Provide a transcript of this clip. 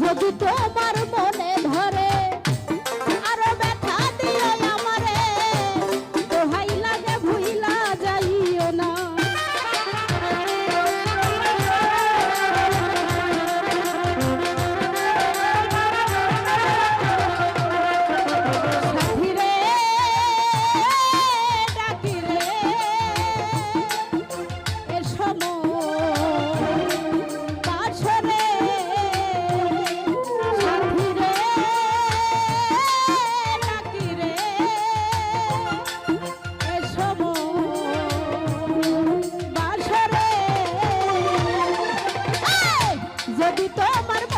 Vou te teu যদি তোমার